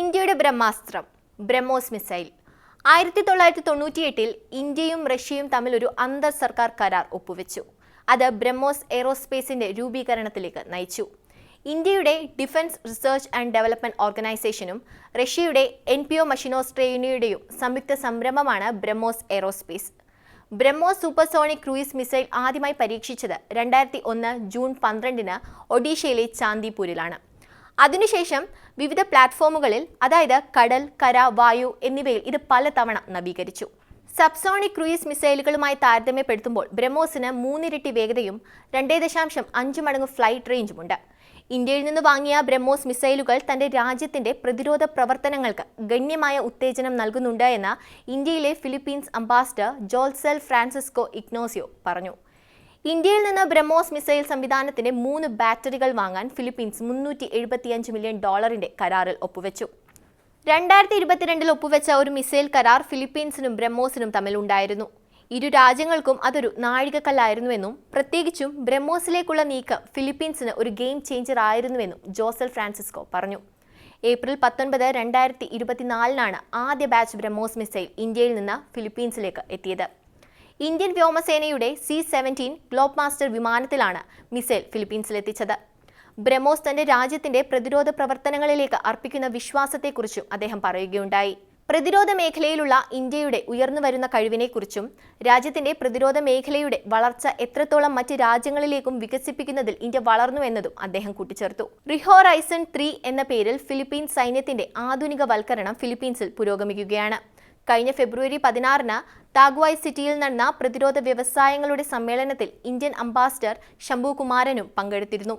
ഇന്ത്യയുടെ ബ്രഹ്മാസ്ത്രം ബ്രഹ്മോസ് മിസൈൽ. ആയിരത്തി തൊള്ളായിരത്തി തൊണ്ണൂറ്റിയെട്ടിൽ ഇന്ത്യയും റഷ്യയും തമ്മിൽ ഒരു അന്തർ സർക്കാർ കരാർ ഒപ്പുവെച്ചു. അത് ബ്രഹ്മോസ് എയ്റോസ്പേസിന്റെ രൂപീകരണത്തിലേക്ക് നയിച്ചു. ഇന്ത്യയുടെ ഡിഫൻസ് റിസർച്ച് ആൻഡ് ഡെവലപ്മെന്റ് ഓർഗനൈസേഷനും റഷ്യയുടെ എൻ പി ഒ മഷിനോസ്ട്രേനിയുടെയും സംയുക്ത സംരംഭമാണ് BrahMos aerospace. BrahMos supersonic cruise missile ആദ്യമായി പരീക്ഷിച്ചത് രണ്ടായിരത്തി ഒന്ന് ജൂൺ പന്ത്രണ്ടിന് ഒഡീഷയിലെ ചാന്ദിപൂരിലാണ്. അതിനുശേഷം വിവിധ പ്ലാറ്റ്ഫോമുകളിൽ അതായത് കടൽ കര വായു എന്നിവയിൽ ഇത് പലതവണ നവീകരിച്ചു. സബ്സോണിക് ക്രൂയിസ് മിസൈലുകളുമായി താരതമ്യപ്പെടുത്തുമ്പോൾ ബ്രഹ്മോസിന് മൂന്നിരട്ടി വേഗതയും രണ്ടേ ദശാംശം അഞ്ച് മടങ്ങ് ഫ്ലൈറ്റ് റേഞ്ചുമുണ്ട്. ഇന്ത്യയിൽ നിന്ന് വാങ്ങിയ ബ്രഹ്മോസ് മിസൈലുകൾ തന്റെ രാജ്യത്തിന്റെ പ്രതിരോധ പ്രവർത്തനങ്ങൾക്ക് ഗണ്യമായ ഉത്തേജനം നൽകുന്നുണ്ട് എന്ന് ഇന്ത്യയിലെ Philippines ambassador Josel Francisco Ignacio പറഞ്ഞു. ഇന്ത്യയിൽ നിന്ന് ബ്രഹ്മോസ് മിസൈൽ സംവിധാനത്തിന്റെ മൂന്ന് ബാറ്ററികൾ വാങ്ങാൻ ഫിലിപ്പീൻസ് മുന്നൂറ്റി മില്യൺ ഡോളറിന്റെ കരാറിൽ ഒപ്പുവെച്ചു. രണ്ടായിരത്തി ഇരുപത്തിരണ്ടിൽ ഒപ്പുവെച്ച ഒരു മിസൈൽ കരാർ ഫിലിപ്പീൻസിനും ബ്രഹ്മോസിനും തമ്മിലുണ്ടായിരുന്നു ഇരു രാജ്യങ്ങൾക്കും അതൊരു നാഴികക്കല്ലായിരുന്നുവെന്നും പ്രത്യേകിച്ചും ബ്രഹ്മോസിലേക്കുള്ള നീക്കം ഫിലിപ്പീൻസിന് ഒരു ഗെയിം ചേഞ്ചർ ആയിരുന്നുവെന്നും ജോസൽ ഫ്രാൻസിസ്കോ പറഞ്ഞു. ഏപ്രിൽ പത്തൊൻപത് രണ്ടായിരത്തി ഇരുപത്തിനാലിനാണ് ആദ്യ ബാച്ച് ബ്രഹ്മോസ് മിസൈൽ ഇന്ത്യയിൽ നിന്ന് ഫിലിപ്പീൻസിലേക്ക് എത്തിയത്. ഇന്ത്യൻ വ്യോമസേനയുടെ സി സെവന്റീൻ ഗ്ലോബ് മാസ്റ്റർ വിമാനത്തിലാണ് മിസൈൽ ഫിലിപ്പീൻസിലെത്തിച്ചത്. ബ്രഹ്മോസ് തന്റെ രാജ്യത്തിന്റെ പ്രതിരോധ പ്രവർത്തനങ്ങളിലേക്ക് അർപ്പിക്കുന്ന വിശ്വാസത്തെക്കുറിച്ചും അദ്ദേഹം പറയുകയുണ്ടായി. പ്രതിരോധ മേഖലയിലുള്ള ഇന്ത്യയുടെ ഉയർന്നുവരുന്ന കഴിവിനെക്കുറിച്ചും രാജ്യത്തിന്റെ പ്രതിരോധ മേഖലയുടെ വളർച്ച എത്രത്തോളം മറ്റ് രാജ്യങ്ങളിലേക്കും വികസിപ്പിക്കുന്നതിൽ ഇന്ത്യ വളർന്നു എന്നതും അദ്ദേഹം കൂട്ടിച്ചേർത്തു. റിഹോ റൈസൺ ത്രീ എന്ന പേരിൽ ഫിലിപ്പീൻസ് സൈന്യത്തിന്റെ ആധുനികവൽക്കരണം ഫിലിപ്പീൻസിൽ പുരോഗമിക്കുകയാണ്. കഴിഞ്ഞ ഫെബ്രുവരി പതിനാറിന് താഗ്വായ് സിറ്റിയിൽ നടന്ന പ്രതിരോധ വ്യവസായങ്ങളുടെ സമ്മേളനത്തിൽ ഇന്ത്യൻ അംബാസിഡർ ശംഭു കുമാരനും പങ്കെടുത്തിരുന്നു.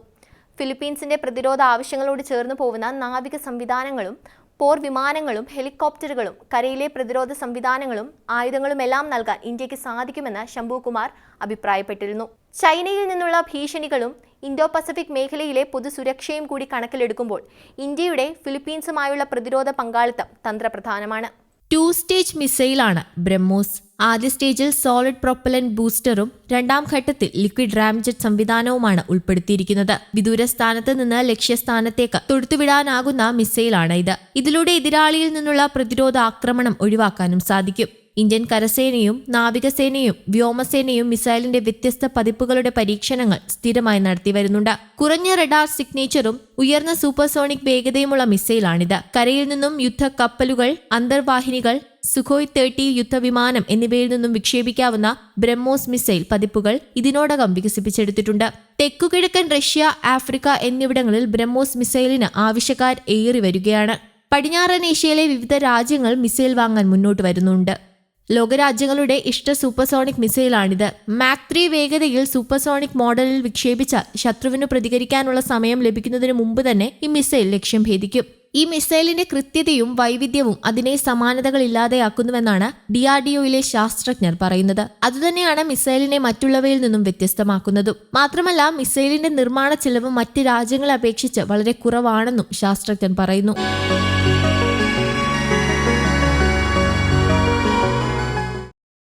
ഫിലിപ്പീൻസിന്റെ പ്രതിരോധ ആവശ്യങ്ങളോട് ചേർന്നു പോകുന്ന നാവിക സംവിധാനങ്ങളും പോർ വിമാനങ്ങളും ഹെലികോപ്റ്ററുകളും കരയിലെ പ്രതിരോധ സംവിധാനങ്ങളും ആയുധങ്ങളുമെല്ലാം നൽകാൻ ഇന്ത്യയ്ക്ക് സാധിക്കുമെന്ന് ശംഭു കുമാർ അഭിപ്രായപ്പെട്ടിരുന്നു. ചൈനയിൽ നിന്നുള്ള ഭീഷണികളും ഇന്തോ പസഫിക് മേഖലയിലെ പൊതുസുരക്ഷയും കൂടി കണക്കിലെടുക്കുമ്പോൾ ഇന്ത്യയുടെ ഫിലിപ്പീൻസുമായുള്ള പ്രതിരോധ പങ്കാളിത്തം തന്ത്രപ്രധാനമാണ്. ടു സ്റ്റേജ് മിസൈലാണ് ബ്രഹ്മോസ്. ആദ്യ സ്റ്റേജിൽ സോളിഡ് പ്രൊപ്പലന്റ് ബൂസ്റ്ററും രണ്ടാം ഘട്ടത്തിൽ ലിക്വിഡ് റാംജെറ്റ് സംവിധാനവുമാണ് ഉൾപ്പെടുത്തിയിരിക്കുന്നത്. വിദൂര സ്ഥാനത്ത് നിന്ന് ലക്ഷ്യസ്ഥാനത്തേക്ക് തൊടുത്തുവിടാനാകുന്ന മിസൈലാണ് ഇത് ഇതിലൂടെ എതിരാളിയിൽ നിന്നുള്ള പ്രതിരോധ ആക്രമണം ഒഴിവാക്കാനും സാധിക്കും. ഇന്ത്യൻ കരസേനയും നാവികസേനയും വ്യോമസേനയും മിസൈലിന്റെ വ്യത്യസ്ത പതിപ്പുകളുടെ പരീക്ഷണങ്ങൾ സ്ഥിരമായി നടത്തിവരുന്നുണ്ട് കുറഞ്ഞ റഡാർ സിഗ്നേച്ചറും ഉയർന്ന സൂപ്പർസോണിക് വേഗതയുമുള്ള മിസൈലാണിത്. കരയിൽ നിന്നും യുദ്ധ കപ്പലുകൾ അന്തർവാഹിനികൾ സുഖോയ് തേർട്ടി യുദ്ധവിമാനം എന്നിവയിൽ നിന്നും വിക്ഷേപിക്കാവുന്ന ബ്രഹ്മോസ് മിസൈൽ പതിപ്പുകൾ ഇതിനോടകം വികസിപ്പിച്ചെടുത്തിട്ടുണ്ട്. തെക്കുകിഴക്കൻ റഷ്യ ആഫ്രിക്ക എന്നിവിടങ്ങളിൽ ബ്രഹ്മോസ് മിസൈലിന് ആവശ്യക്കാർ ഏറി വരികയാണ് പടിഞ്ഞാറൻ ഏഷ്യയിലെ വിവിധ രാജ്യങ്ങൾ മിസൈൽ വാങ്ങാൻ മുന്നോട്ട് വരുന്നുണ്ട്. ലോകരാജ്യങ്ങളുടെ ഇഷ്ട സൂപ്പർസോണിക് മിസൈലാണിത്. മാക് ത്രീ വേഗതയിൽ സൂപ്പർസോണിക് മോഡലിൽ വിക്ഷേപിച്ച ശത്രുവിന് പ്രതികരിക്കാനുള്ള സമയം ലഭിക്കുന്നതിന് മുമ്പ് തന്നെ ഈ മിസൈൽ ലക്ഷ്യം ഭേദിക്കും. ഈ മിസൈലിന്റെ കൃത്യതയും വൈവിധ്യവും അതിനെ സമാനതകളില്ലാതെയാക്കുന്നുവെന്നാണ് ഡി ആർ ഡി ഒയിലെ ശാസ്ത്രജ്ഞർ പറയുന്നത്. അതുതന്നെയാണ് മിസൈലിനെ മറ്റുള്ളവയിൽ നിന്നും വ്യത്യസ്തമാക്കുന്നതും. മാത്രമല്ല മിസൈലിന്റെ നിർമ്മാണ ചെലവ് മറ്റ് രാജ്യങ്ങളെ അപേക്ഷിച്ച് വളരെ കുറവാണെന്നും ശാസ്ത്രജ്ഞൻ പറയുന്നു.